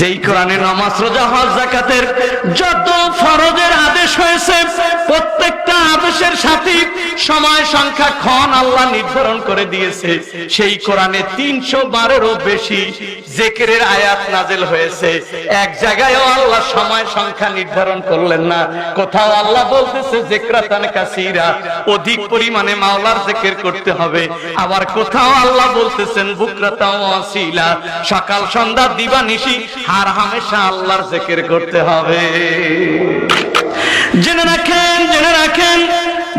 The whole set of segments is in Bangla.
যেই কোরআনে নামাজ, রোজা, হজ জাকাতের যত ফরজের আদেশ হয়েছে, প্রত্যেকটা আদেশের সাথে সময় সংখ্যা ক্ষণ আল্লাহ নির্ধারণ করে দিয়েছে। সেই কোরআনে তিনশো বারেরও বেশি জেকেরের আয়াত নাজেল হয়েছে। এক জায়গায়ও আল্লাহ সময় সংখ্যা নির্ধারণ করলেন না। কোথাও আল্লাহ বলতেছে জেকরাতান কাসিরা। অধিক পরিমাণে মাওলার জেকের করতে হবে। আবার কোথাও আল্লাহ বলতেছেন বুকরাতা ওয়াসিলা সকাল, সন্ধ্যা, দিবানিশি হার হামেশা আল্লাহর জেকের করতে হবে। জেনে রাখেন জেনে রাখেন,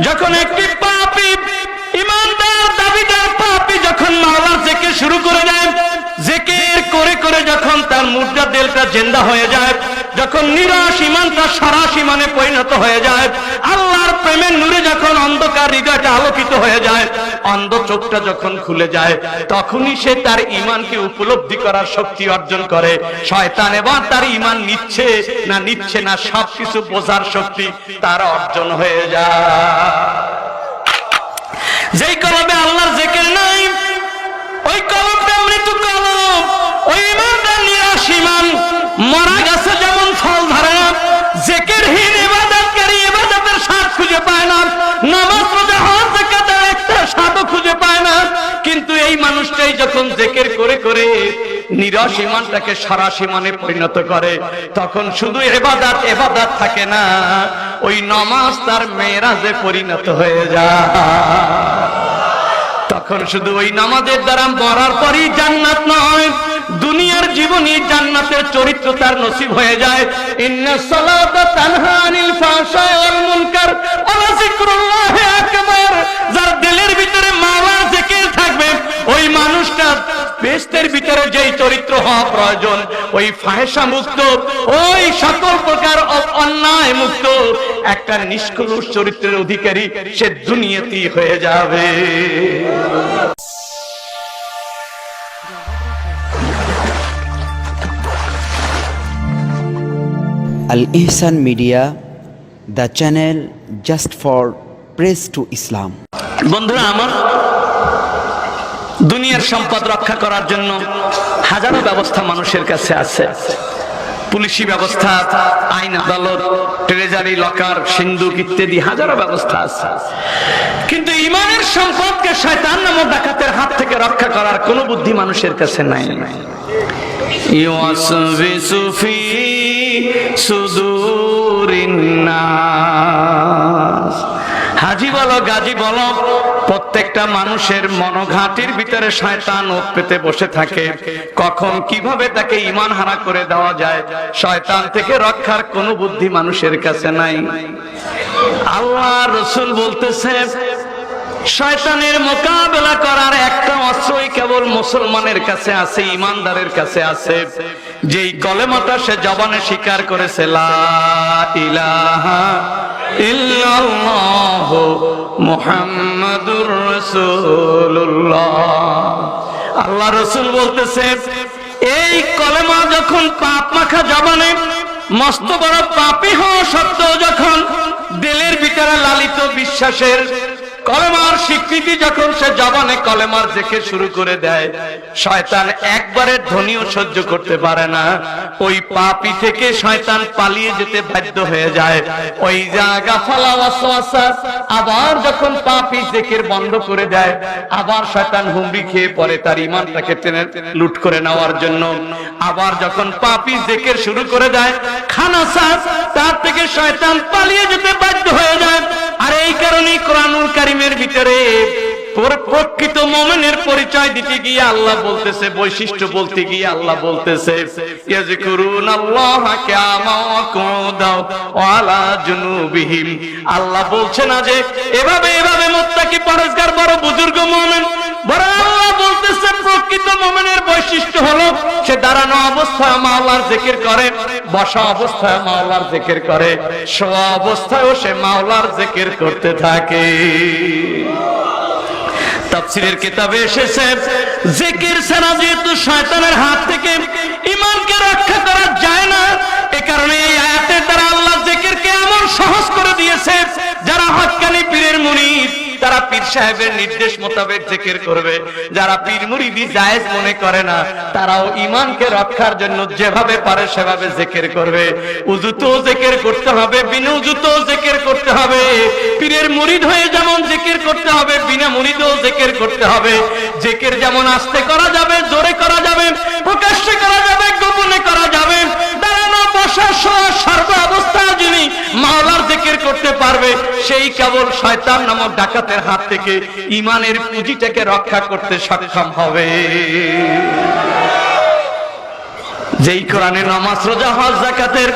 যখন একটি পাপি ইমানদার, দাবিদার পাপি যখন মাওলার জেকের শুরু করে দেয়, জেকের করে করে যখন তার মুদ্রা দিলটা জেন্দা হয়ে যায়, যখন নিরাশ ইমানটা সরাস ইমানে পরিণত হয়ে যায় আল্লাহর প্রেমের নূরে যখন অন্ধকার হৃদয়টা আলোকিত হয়ে যায়, অন্ধ চোখটা যখন খুলে যায়, তখনই সে তার ইমানকে উপলব্ধি করার শক্তি অর্জন করে। শয়তান এবার তার ইমান নিচ্ছে না নিচ্ছে না, সবকিছু বোঝার শক্তি তার অর্জন হয়ে যায়। যেই কলমে আল্লাহর জেকের নাই, ওই কলমটা মৃত্যু কলম, ওই ইমানদার নিরাশ ইমান মারা গেছে যেমন ফল ধরে। না জেকের হীন ইবাদতকারী জেকের করে করে নিরস ইমানটাকে সরাস ইমানে পরিণত করে। তখন শুধু এবাদাত এবাদাত থাকে না, ওই নমাজ তার মেয়েরাজে পরিণত হয়ে যায়। তখন শুধু ওই নামাজের দ্বারা মরার পরই জান্নাত নয়, দুনিয়ার জীবনে জান্নাতের চরিত্র তার নসিব হয়ে যায়। ইন্না সালাতা তানহা আনিল ফাহশাই মুনকার, ওয়া যিকরুল্লাহি আকবার, যার দিলের ভিতরে মাওলা থাকবে ওই মানুষটা বেস্তের ভিতরে যেই চরিত্র হওয়া প্রয়োজন ওই ফাহেসা মুক্ত ওই সকল প্রকার অন্যায় মুক্ত একটা নিষ্কলুষ চরিত্রের অধিকারী সে দুনিয়াতেই হয়ে যাবে Al Ihsan Media, the channel just for praise to Islam. বন্ধুরা আমার দুনিয়ার সম্পদ রক্ষা করার জন্য হাজারো ব্যবস্থা মানুষের কাছে আছে। পুলিশি ব্যবস্থা, আইন আদালত, ট্রেজারি, লকার সিন্ধুক ইত্যাদি হাজারো ব্যবস্থা আছে। কিন্তু ইমানের সম্পদকে শয়তান নামক ডাকাতের হাত থেকে রক্ষা করার কোনো বুদ্ধি মানুষের কাছে নাই। ইউয়াসবিসু ফি সুদুরিন্নাস হাজি বলো, গাজী বলো প্রত্যেকটা মানুষের মনোঘাটির ভিতরে শয়তান ও পেতে বসে থাকে। কখন কীভাবে তাকে ইমান হারা করে দেওয়া যায়, শয়তান থেকে রক্ষার কোনো বুদ্ধি মানুষের কাছে নাই। আল্লাহ রসুল বলতেছে, শয়তানের মোকাবেলা করার একটা অস্ত্রই কেবল মুসলমানের কাছে আছে ইমানদারের কাছে আছে। যেই কলেমাটা সে জবানে স্বীকার করেছে, লা ইলাহা মুহাম্মাদুর রাসূলুল্লাহ। আল্লাহ রসুল বলতেছে, এই কলেমা যখন পাপ মাখা জবানে, মস্ত বড় পাপি হওয়া সত্ত্বেও যখন দিলের ভিতরে লালিত বিশ্বাসের কলেমার স্বীকৃতি যখন সে জবানে কলেমার দেখে শুরু করে দেয়, শয়তান একবারের ধ্বনিও সহ্য করতে পারে না। ওই পাপি থেকে শয়তান পালিয়ে যেতে বাধ্য হয়ে যায়। ওই জায়গা ফালা আবার যখন পাপি জেকের বন্ধ করে দেয়, আবার শয়তান হুমড়ি খেয়ে পড়ে তার ইমানটাকে টেনে লুট করে নেওয়ার জন্য। আবার যখন পাপি জেকের শুরু করে দেয় খানাসা তার থেকে শয়তান পালিয়ে যেতে বাধ্য হয়ে যায়। আর এই কারণে কোরআনুল কারিমের ভিতরে প্রকৃত মোমেনের পরিচয় দিতে গিয়ে আল্লাহ বলতেছে, বৈশিষ্ট্য বলতে গিয়ে আল্লাহ বলতেছে, ইয়াজকুরুন আল্লাহ কিয়ামা ওয়া কুউদাও জুনুবিহিম। আল্লাহ বলছে না যে, এভাবে এভাবে মুত্তাকি পরহেজগার বড় বুজুর্গ মুমিন। বড় আল্লাহ বলতেছে, প্রকৃত মুমিনের বৈশিষ্ট্য হলো, সে দাঁড়ানো অবস্থায় মাওলার জিকির করে, বসা অবস্থায় মাওলার জিকির করে, শোয়া অবস্থায়ও সে মাওলার জিকির করতে থাকে। তাফসিরের কিতাবে এসেছে, জিকির ছাড়া যেহেতু শয়তানের হাত থেকে ইমানকে রক্ষা করা যায় না, এ কারণে এই আয়াতের দ্বারা আল্লাহ জিকিরকে এমন সহজ করে দিয়েছে, যারা হাক্কানি পীরের মুরিদ তারা পীর সাহেবের নির্দেশ মোতাবেক জেকের করবে, যারা পীর মুরিদি জায়েজ মনে করে না, তারাও ইমানকে রক্ষার জন্য যেভাবে পারে সেভাবে জেকের করবে। উজুতেও জেকের করতে হবে, বিনা উজুতেও জেকের করতে হবে। পীরের মুরিদ হয়ে যেমন জেকের করতে হবে, বিনা মুরিদেও জেকের করতে হবে। জেকের যেমন আস্তে করা যাবে, জোরে করা যাবে, প্রকাশ্যে করা যাবে, গোপনে করা যাবে। দাঁড়ানো, বসা, শোয়া, সর্ব অবস্থায় যিনি মাওলার জিকির করতে পারবে সেই কেবল শয়তান নামক ডাকাতের হাত থেকে ইমানের পুঁজিটাকে রক্ষা করতে সক্ষম হবে। যেই কোরআনে নামাজ, রোজা, হজ জাকাতের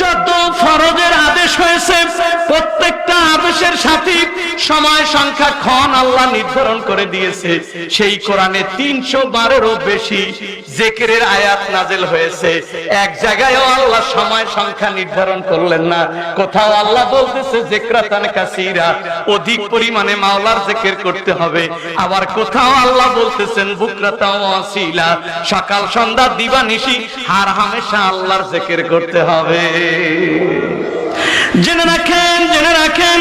যত ফরজের আদেশ হয়েছে, প্রত্যেকটা আদেশের সাথে সময় সংখ্যা ক্ষণ আল্লাহ নির্ধারণ করে দিয়েছে। সেই কোরআনে তিনশো বারেরও বেশি জেকেরের আয়াত নাজেল হয়েছে। এক জায়গায়ও আল্লাহ সময় সংখ্যা নির্ধারণ করলেন না। কোথাও আল্লাহ বলতেছে, জেকরাতান কাসিরা, অধিক পরিমাণে মাওলার জেকের করতে হবে। আবার কোথাও আল্লাহ বলতেছেন বুকরাতা ওয়াসিলা, সকাল, সন্ধ্যা, দিবানিশি হার হামেশা আল্লাহর জেকের করতে হবে। জেনে রাখেন জেনে রাখেন,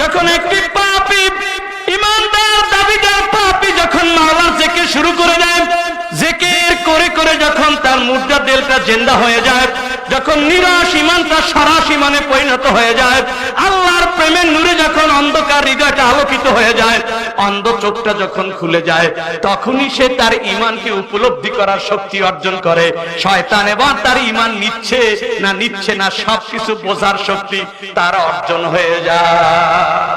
যখন একটি পাপি ইমানদার দাবিদার পাপি যখন মাওলার জেকের শুরু করে দেয়, জেকের করে করে যখন তার মুদ্রা দেলটা জেন্দা হয়ে যায়, যখন নিরাশ ইমানটা সরাস ইমানে পরিণত হয়ে যায় আল্লাহর প্রেমের নূরে যখন অন্ধকার হৃদয়টা আলোকিত হয়ে যায়, অন্ধ চোখটা যখন খুলে যায়, তখনই সে তার ইমানকে উপলব্ধি করার শক্তি অর্জন করে। শয়তান এবার তার ইমান নিচ্ছে না নিচ্ছে না, সবকিছু বোঝার শক্তি তার অর্জন হয়ে যায়।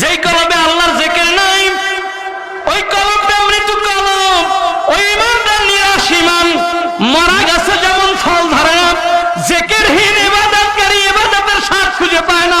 যেই কলমে আল্লাহর জেকের নাই, ওই কলমটা মৃত্যু কলম, ওই ইমানটা নিরাশ ইমান মরা গাছে যেমন ফল ধরে না জেকেরহীন ইবাদতকারী ইবাদতের স্বাদ খুঁজে পায় না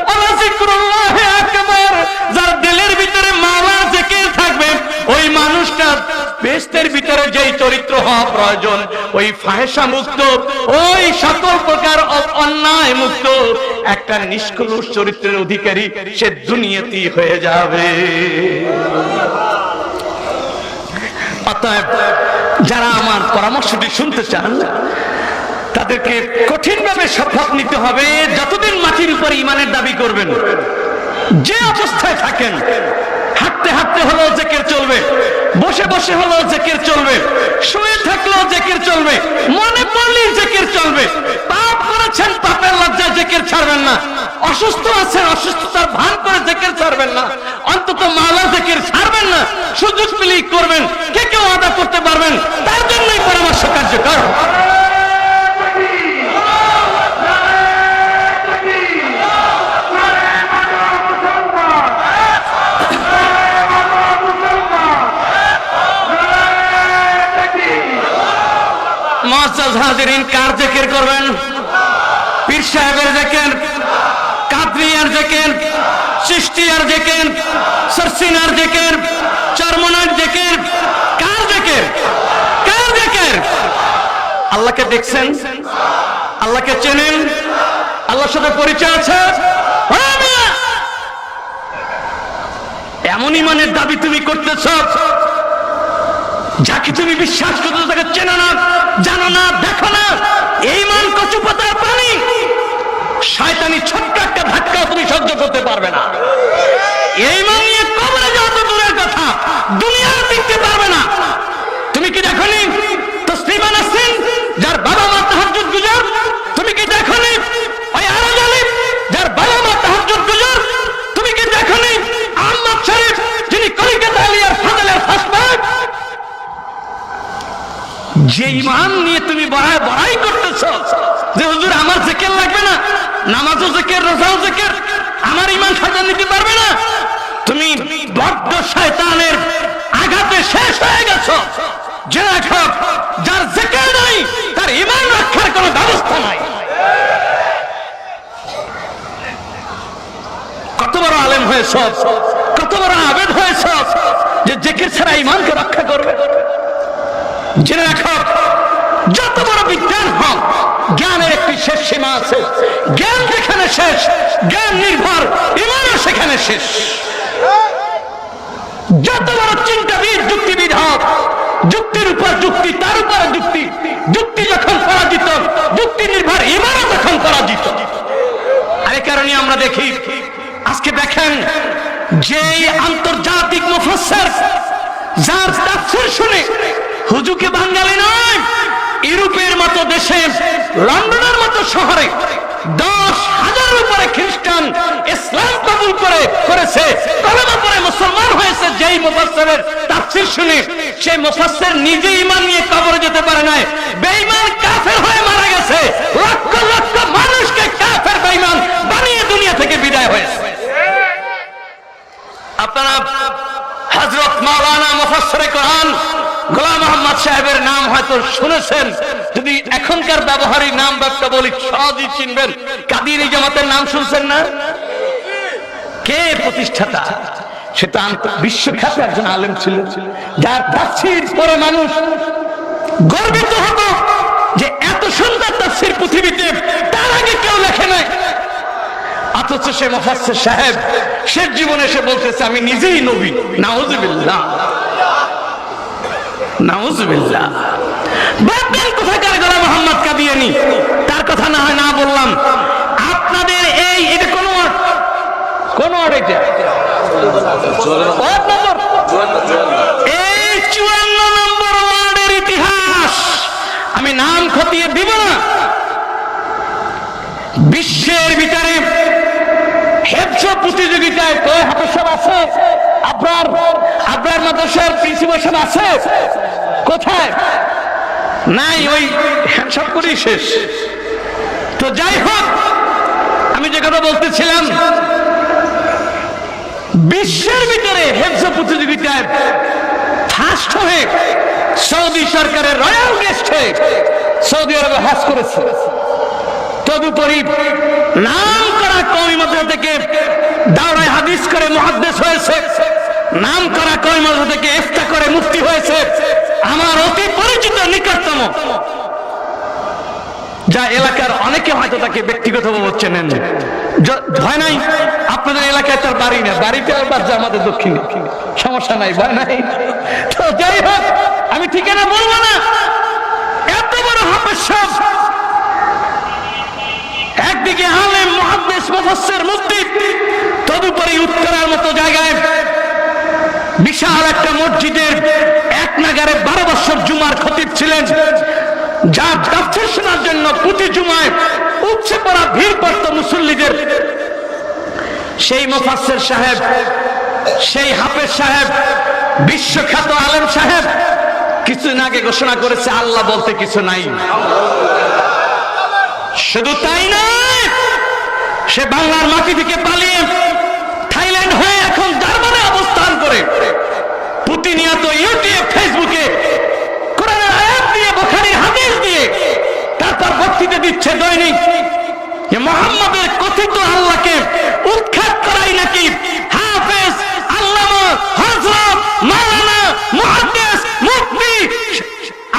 হওয়া প্রয়োজন ওই ফাহেসা মুক্ত, ওই সকল প্রকার অন্যায় মুক্ত, একটা নিষ্কলুষ চরিত্রের অধিকারী সে দুনিয়াতেই হয়ে যাবে। যারা আমার পরামর্শটি শুনতে চান, তাদেরকে কঠিনভাবে শপথ নিতে হবে, যতদিন মাটির উপর ইমানের দাবি করবেন, যে অবস্থায় থাকেন হাঁটতে হাঁটতে হলেও জেকের চলবে, বসে বসে হলেও জেকের চলবে, শুয়ে থাকলেও জেকের চলবে, মনে পড়লেই জেকের চলবে। পাপ করেছেন, পাপের লজ্জায় জেকের ছাড়বেন না। অসুস্থ আছেন, অসুস্থতার ভান করে জেকের ছাড়বেন না। অন্তত মালা জেকের ছাড়বেন না, সুযোগ পেলেই করবেন। কে কেউ আদা করতে পারবেন? তার জন্যই পরামর্শ কার্যকর। মহাজাজ হাজিরিন কার জেকের করবেন? পীর সাহেবের কাদরিয়ার সরসিনার চরমনার কার জেকের? কার জেকের? আল্লাহকে দেখছেন? আল্লাহকে চেনেন? আল্লাহর সাথে পরিচয় আছে? এমন ইমানের দাবি তুমি করতেছ যাকে তুমি বিশ্বাস করতে চেনো না, জানো না, দেখো না। এই মান কচু পানি। শয়তানি ছোট্ট একটা ধাক্কা তুমি সহ্য করতে পারবে না। এই মান নিয়ে কবরে যাওয়া তো দূরের কথা। দুনিয়ার টিকতে পারবে না। তুমি কি দেখনি? তসলিমান আসছেন যার বাবা মা তাহাজ্জুদ গুজার। তুমি কি দেখনি? ওই আরও যার বাবা মা তাহাজ্জুদ গুজার তুমি কি দেখনি আহমদ শরীফ যিনি কলিকাতা আলিয়ার ফাজলের ফাসবাদ যে ইমান নিয়ে তুমি বড়াই বড়াই করতেছ, যে হুজুর আমার জেকের লাগবে না, নামাজও জেকের, রোজাও জেকের, আমার ইমান সাজা নিতে পারবে না। তুমি বড্ড শয়তানের আঘাতে শেষ হয়ে গেছো। যে রাখো যার জেকের নাই, তার ইমান রক্ষার কোনো ব্যবস্থা নাই। কত বড় আলেম হয়েছ, কত বড় আবেদ হয়েছ, যে জেকের ছাড়া ইমানকে রক্ষা করবে। জেনে রাখো, যত বড় বিজ্ঞান হোক, জ্ঞানের একটি শেষ সীমা আছে। জ্ঞান যেখানে শেষ, জ্ঞান নির্ভর ইমানও সেখানে শেষ। যত বড় চিন্তাবিদ, যুক্তিবিদ হোক, যুক্তির উপর যুক্তি, তার উপর যুক্তি যুক্তি যখন পরাজিত, যুক্তি নির্ভর ইমানও তখন পরাজিত। আর কারণে আমরা দেখি, আজকে দেখেন যে আন্তর্জাতিক মুফাসসির যার তাফসীর শুনে হুজুকে বাঙালি নয়, ইউরোপের মতো দেশে, লন্ডনের মতো শহরে দশ হাজার উপরে খ্রিস্টান ইসলাম কবুল করে করেছে কলেমা মুসলমান হয়েছে, যেই মুফাসসিরের তাফসীর শুনে সেই মুফাসসির নিজে ঈমান নিয়ে কবরে যেতে পারে না বেঈমান কাফের হয়ে মারা গেছে, লক্ষ লক্ষ মানুষকে কাফের বেঈমান বানিয়ে দুনিয়া থেকে বিদায় হয়েছে। আপনারা হযরত মাওলানা মুফাসসিরে কোরআন গোলাম মোহাম্মদ সাহেবের নাম হয়তো শুনেছেন। যদি এখনকার ব্যবহারিক নাম ব্যক্ত বলি, সহজেই চিনবেন। কাদির জামাতের নাম শুনছেন না? কে প্রতিষ্ঠাতা? সেটা বিশ্বখ্যাত একজন আলেম ছিল যার তাফসীর পরে মানুষ গর্বিত হতো যে এত সুন্দর তাফসীর পৃথিবীতে, তার আগে কেউ লেখে নাই। অথচ সে মুফাসসির সাহেব। শেষ জীবনে এসে বলতেছে, আমি নিজেই নবী। নাউজুবিল্লাহ। নাউজুবিল্লাহ। তার কথা না হয় না বললাম। আপনাদের এই, এটা কোন কোন এই চুয়ান্ন নম্বর ওয়ার্ডের ইতিহাস। আমি নাম খতিয়ে দিব না। বিশ্বের ভিতরে হেফজ প্রতিযোগিতায় কয় হাফেজ আছে? আপনার আপনার মাদ্রাসার প্রিন্সিপাল আছে? কোথায়? নাই, ওই সব করেই শেষ। তো যাই হোক, আমি যে কথা বলতেছিলাম, বিশ্বের ভিতরে হেফজ প্রতিযোগিতায় ফার্স্ট হয়ে সৌদি সরকারের রয়্যাল গেস্ট হয়ে সৌদি আরবে হাস করেছে। তদুপরি নাম করা কমি মাদ্রাসা থেকে দাওরায় হাদিস করে মহাদ্দেশ হয়েছে। নাম করা কমি মাদ্রাসা থেকে ইফতা করে মুক্তি হয়েছে। আমার অতি পরিচিত নিকটতম। যা এলাকার অনেকে হয়তো তাকে ব্যক্তিগতভাবে চেনেন। ভয় নাই, আপনাদের এলাকায় তার বাড়ি না বাড়িতে যে আমাদের দক্ষিণে। সমস্যা নাই, ভয় নাই। তো যাই হোক, আমি ঠিকানা বলব না। এত বড় হাফেজ সাহেব মুফাসসির মুফতি তদুপরি উত্তরার মতো জায়গায় বিশাল একটা মসজিদের এক নাগারে বারো বছর জুমার খতিব ছিলেন। যার তাফসীর শোনার জন্য প্রতি জুমায় উপচে পড়া ভিড় পড়ত মুসল্লিদের। সেই মুফাসসির সাহেব, সেই হাফেজ সাহেব, বিশ্বখ্যাত আলেম সাহেব কিছুদিন আগে ঘোষণা করেছে, আল্লাহ বলতে কিছু নাই। শুধু তাই নয় সে বাংলার মাটি থেকে পালিয়ে থাইল্যান্ড হয়ে এখন জার্মানে অবস্থান করে প্রতিনিয়ত ইউটিউব ফেসবুকে কোরআনের আয়াত দিয়ে বোখারি হাদিস দিয়ে তারপর বক্তৃতা দিচ্ছে দৈনিক যে মোহাম্মদের কথিত আল্লাহকে উৎখাত করাই নাকি হাফেজ আল্লামা হযরত মাওলানা মুহাদ্দিস মুফতি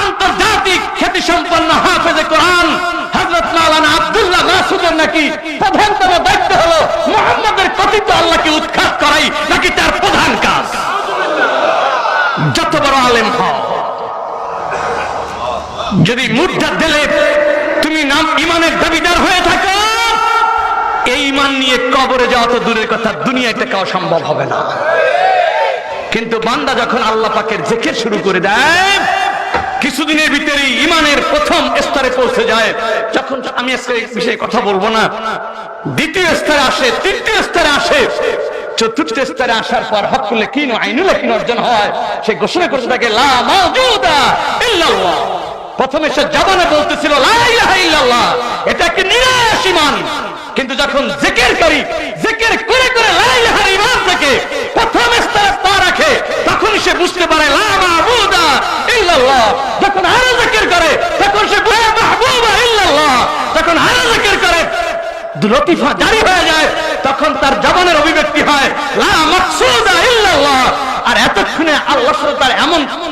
আন্তর্জাতিক খ্যাতি সম্পন্ন হাফেজে কোরআন হযরত মাওলানা আব্দুল্লাহ মাসুদের নাকি প্রধানতম দায়িত্ব হলো মুহাম্মদের কথিত আল্লাহকে উৎখাত করাই নাকি তার প্রধান কাজ যত বড় আলেম হও যদি মুদ্রা দিলে তুমি নাম ইমানের দাবিদার হয়ে থাকো, এই ইমান নিয়ে কবরে যাওয়া তো দূরের কথা, দুনিয়ায় টাকা সম্ভব হবে না। কিন্তু বান্দা যখন আল্লাহ পাকের জেকের শুরু করে দেয়, কিছুদিনের ভিতরেই ইমানের প্রথম স্তরে পৌঁছে যায়। যখন আমি আজকে বিষয়ে কথা বলব না, দ্বিতীয় স্তরে আসে, তৃতীয় স্তরে আসে, চতুর্থ স্তরে আসার পর হকুল কিন আইনুল কিন অর্জন হয়। সে ঘোষণা করতে থাকে, লা মাওজুদা ইল্লাল্লাহ। প্রথমে সে জবানে বলতেছিল এটা কি নিরাশ ইমান কিন্তু যখন জিকির করি, জিকির করে করে ইমান থেকে প্রথম স্তরে রাখে, তখন সে বুঝতে পারে যখন আরও জিকির করে, তখন সে ইল্লাল্লাহ। যখন আরও জিকির করে লতিফা জারি হয়ে যায়, তখন তার জবানের অভিব্যক্তি হয় আর এতক্ষণে আল্লাহর সাথে তার এমন জুড়ে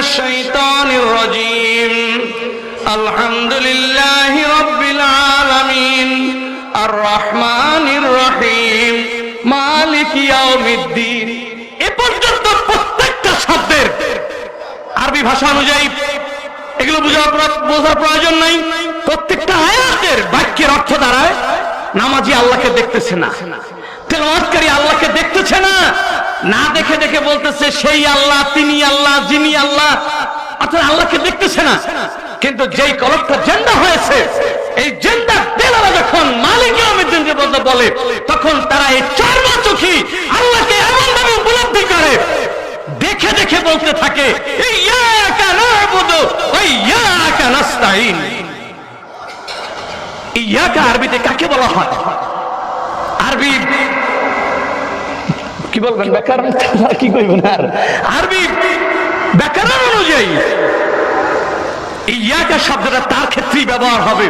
الشيطان الرجيم الحمد لله رب العالمين الرحمن الرحيم مالك يوم الدين এ পর্যন্ত প্রত্যেকটা শব্দের আরবি ভাষা অনুযায়ী এগুলো বোঝার প্র- বোঝার প্রয়োজন নাই প্রত্যেকটা আয়াতের বাক্যের অর্থ দাঁড়ায় নামাজি আল্লাহকে দেখতেছে না তেলাওয়াতকারী আল্লাহকে দেখতেছে না না দেখে দেখে বলতেছে, সেই আল্লাহ, তিনি আল্লাহ, যিনি আল্লাহ। অর্থাৎ আল্লাহকে দেখতেছে না। কিন্তু যেই কলকটা জেন্ডা হয়েছে, এই জেন্ডা তেলারা যখন মালিক বলে, তখন তারা এই চর্ম চোখী আল্লাহকে উপলব্ধি করে। দেখে দেখে বলতে থাকে আরবিতে কাকে বলা হয় আরবি কি বলবেন ব্যাকরণ কি কইবেন আর? আরবি অনুযায়ী ইয়াকা শব্দটা তার ক্ষেত্রেই ব্যবহার হবে।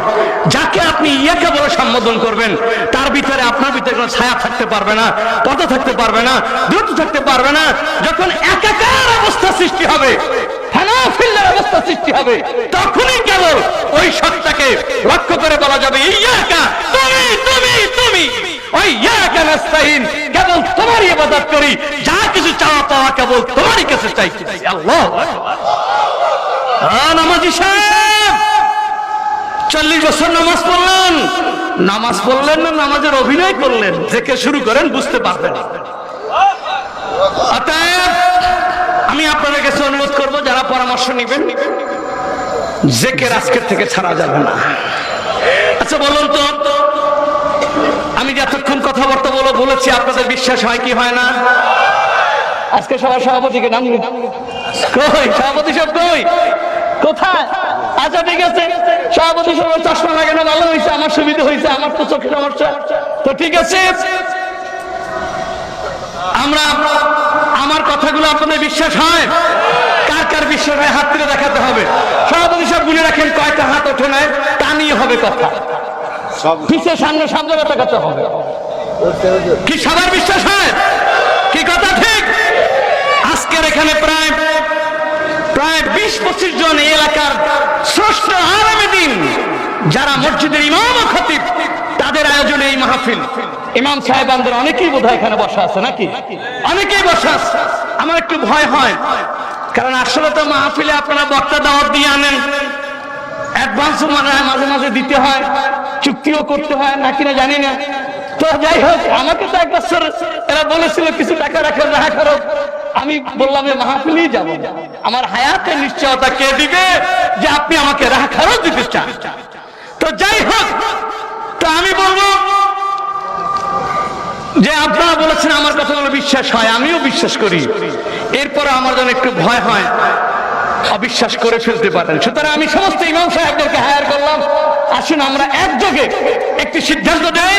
যাকে আপনি ইয়াকা বলে সম্বোধন করবেন, তার ভিতরে আপনার ভিতরে কোনো ছায়া থাকতে পারবে না পথ থাকতে পারবে না দ্রুত থাকতে পারবে না। যখন একাকার অবস্থা সৃষ্টি হবে অবস্থা সৃষ্টি হবে, তখনই কেবল ওই সত্তাকে লক্ষ্য করে বলা যাবে, ইয়াকা, তুমি তুমি তুমি। কিছু চাওয়া কেবল হ্যাঁ, চল্লিশ নামাজ পড়লেন। নামাজ পড়লেন না নামাজের অভিনয় করলেন। থেকে শুরু করেন বুঝতে পারবেন। আমি আপনাদের কাছে অনুরোধ করব যারা পরামর্শ নেবেন জেকের আজকের থেকে ছাড়া যাবে না। আচ্ছা বলুন তো। এতক্ষণ কথাবার্তা বলো বলেছি আপনাদের বিশ্বাস হয় কি হয় না? আজকে সবার সভাপতিকে নাম কই? সভাপতি সব কই? কোথায়? আচ্ছা ঠিক আছে। সভাপতি সব চশমা লাগানো ভালো হয়েছে আমার সুবিধা হয়েছে আমার তো চোখে সমস্যা। তো ঠিক আছে। আমরা আমার কথাগুলো আপনাদের বিশ্বাস হয়? কার কার বিশ্বাস হয় হাত তুলে দেখাতে হবে? সভাপতি সব গুনে রাখেন কয়টা হাত ওঠে নেয় তা নিয়ে হবে কথা। পিছিয়ে সামনে সামনে দেখাতে হবে। কি সবার বিশ্বাস হয়? কি কথা ঠিক? আজকের এখানে প্রায় প্রায় বিশ পঁচিশ জন এই এলাকার শ্রেষ্ঠ আরামে দিন, যারা মসজিদের ইমাম খতিব, তাদের আয়োজনে এই মাহফিল। ইমাম সাহেব আমাদের অনেকেই বোধ এখানে বসা আছে নাকি? অনেকেই বসা আছে। আমার একটু ভয় হয়, কারণ আসলে তো মাহফিলে আপনারা বক্তা দাওয়াত দিয়ে আনেন। অ্যাডভান্সও মানে মাঝে মাঝে দিতে হয়, চুক্তিও করতে হয় নাকি না জানি না। তো যাই হোক, আমাকে তো এক বছর এরা বলেছিল, কিছু টাকা রাখেন রাখা করো। আমি বললাম মাহফিলেই যাব আমার হায়াতের নিশ্চয়তা কে দিবে যে আপনি আমাকে রাখা খরচ দিতে চান? তো যাই হোক, তো আমি বলব যে আপনারা বলেছেন, আমার কথাগুলো বিশ্বাস হয়, আমিও বিশ্বাস করি। এরপরে আমার যেন একটু ভয় হয়, অবিশ্বাস করে ফেলতে পারেন। সুতরাং আমি সমস্ত ইমাম সাহেবদেরকে হায়ার করলাম। আসুন, আমরা একযোগে একটি সিদ্ধান্ত দেই।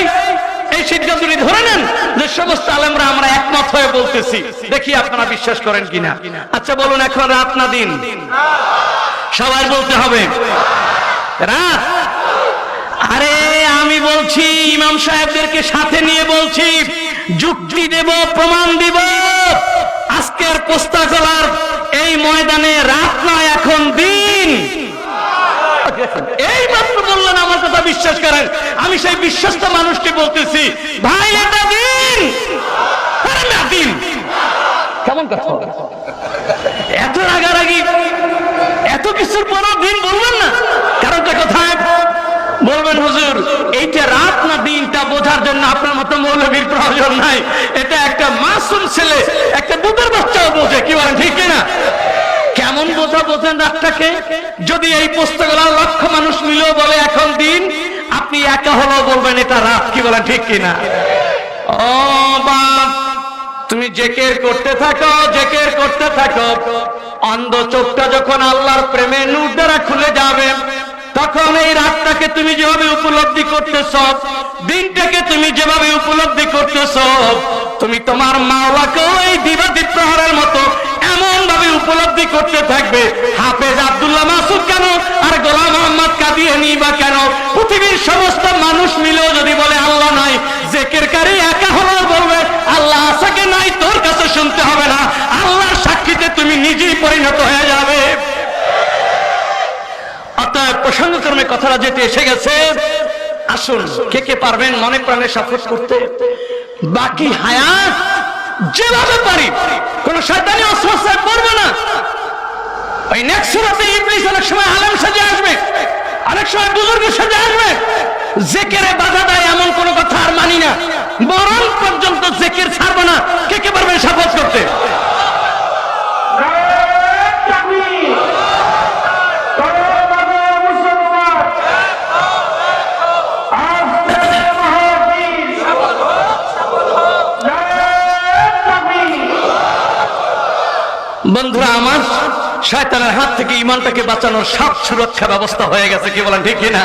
এই সিদ্ধান্তটি ধরে নেন যে সমস্ত আলেমরা আমরা একমত হয়ে বলতেছি, দেখি আপনারা বিশ্বাস করেন কিনা। আচ্ছা বলুন, এখন রাত না দিন? সবাই বলতে হবে। রাত? আরে, আমি বলছি, ইমাম সাহেবদেরকে সাথে নিয়ে বলছি, যুক্তি দেব, প্রমাণ দিব। আজকের পোস্তাকলার এই ময়দানে রাত নয় এখন দিন। এই মাত্র বললেন আমার কথা বিশ্বাস করেন, আমি সেই বিশ্বস্ত মানুষকে বলতেছি, ভাই, এটা দিন! কেমন কথা? এত রাগারাগি, এত কিছুর পরও দিন বলবেন না? কারণটা কোথায়? বলবেন, হুজুর, এইটা রাত না দিনটা বোঝার জন্য আপনার মতো মৌলবীর প্রয়োজন নাই। এটা একটা মাসুম ছেলে, একটা দুধের বাচ্চাও বোঝে। কি বলেন, ঠিক না কেমন বোঝা বোঝেন রাতটাকে? যদি এই পুস্তকগুলো লক্ষ মানুষ মিলেও বলে এখন দিন, আপনি একা হলেও বলবেন এটা রাত, কি বলেন, ঠিক কিনা? ও তুমি জেকের করতে থাকো জেকের করতে থাকো। অন্ধ চোখটা যখন আল্লাহর প্রেমে নূর দ্বারা খুলে যাবে, তখন এই রাতটাকে তুমি যেভাবে উপলব্ধি করতেছ, দিনটাকে তুমি যেভাবে উপলব্ধি করতেছ, তুমি তোমার মাওলাকেও এই দিবাদি প্রহরের মতো উপলব্ধি করতে থাকবে। হাফেজ আব্দুল্লাহ মাসুদ কেন? আর গোলাম মোহাম্মদ কাদিয়ানি বা কেন? পৃথিবীর সমস্ত মানুষ মিলেও যদি বলে আল্লাহ নাই, জেকের কারি একা হলো বলবে, আল্লাহ আসাকে নাই? তোর কাছে শুনতে হবে না। আল্লাহর সাক্ষীতে তুমি নিজেই পরিণত হয়ে যাবে। অতএব প্রসঙ্গক্রমে কথাটা যেতে এসে গেছে। আসুন, কে কে পারবেন মনে প্রাণে সাপোর্ট করতে? বাকি হায়াত যেভাবে পারি, কোন শয়তানি অস্বস্থায় পড়বে না। ওই নেক্সট রাতে ইবলিস অনেক সময় আলেম সাজে আসবে, অনেক সময় বুজুর্গ সাজে আসবে। জেকেরে বাধা দেয় এমন কোন কথা আর মানি না। মরণ পর্যন্ত জেকের ছাড়বো না। কে কে পারবেন সাপোর্ট করতে? বন্ধুরা, আমার শয়তানের হাত থেকে ইমানটাকে বাঁচানোর সব সুরক্ষা ব্যবস্থা হয়ে গেছে, কি বলেন ঠিক কিনা?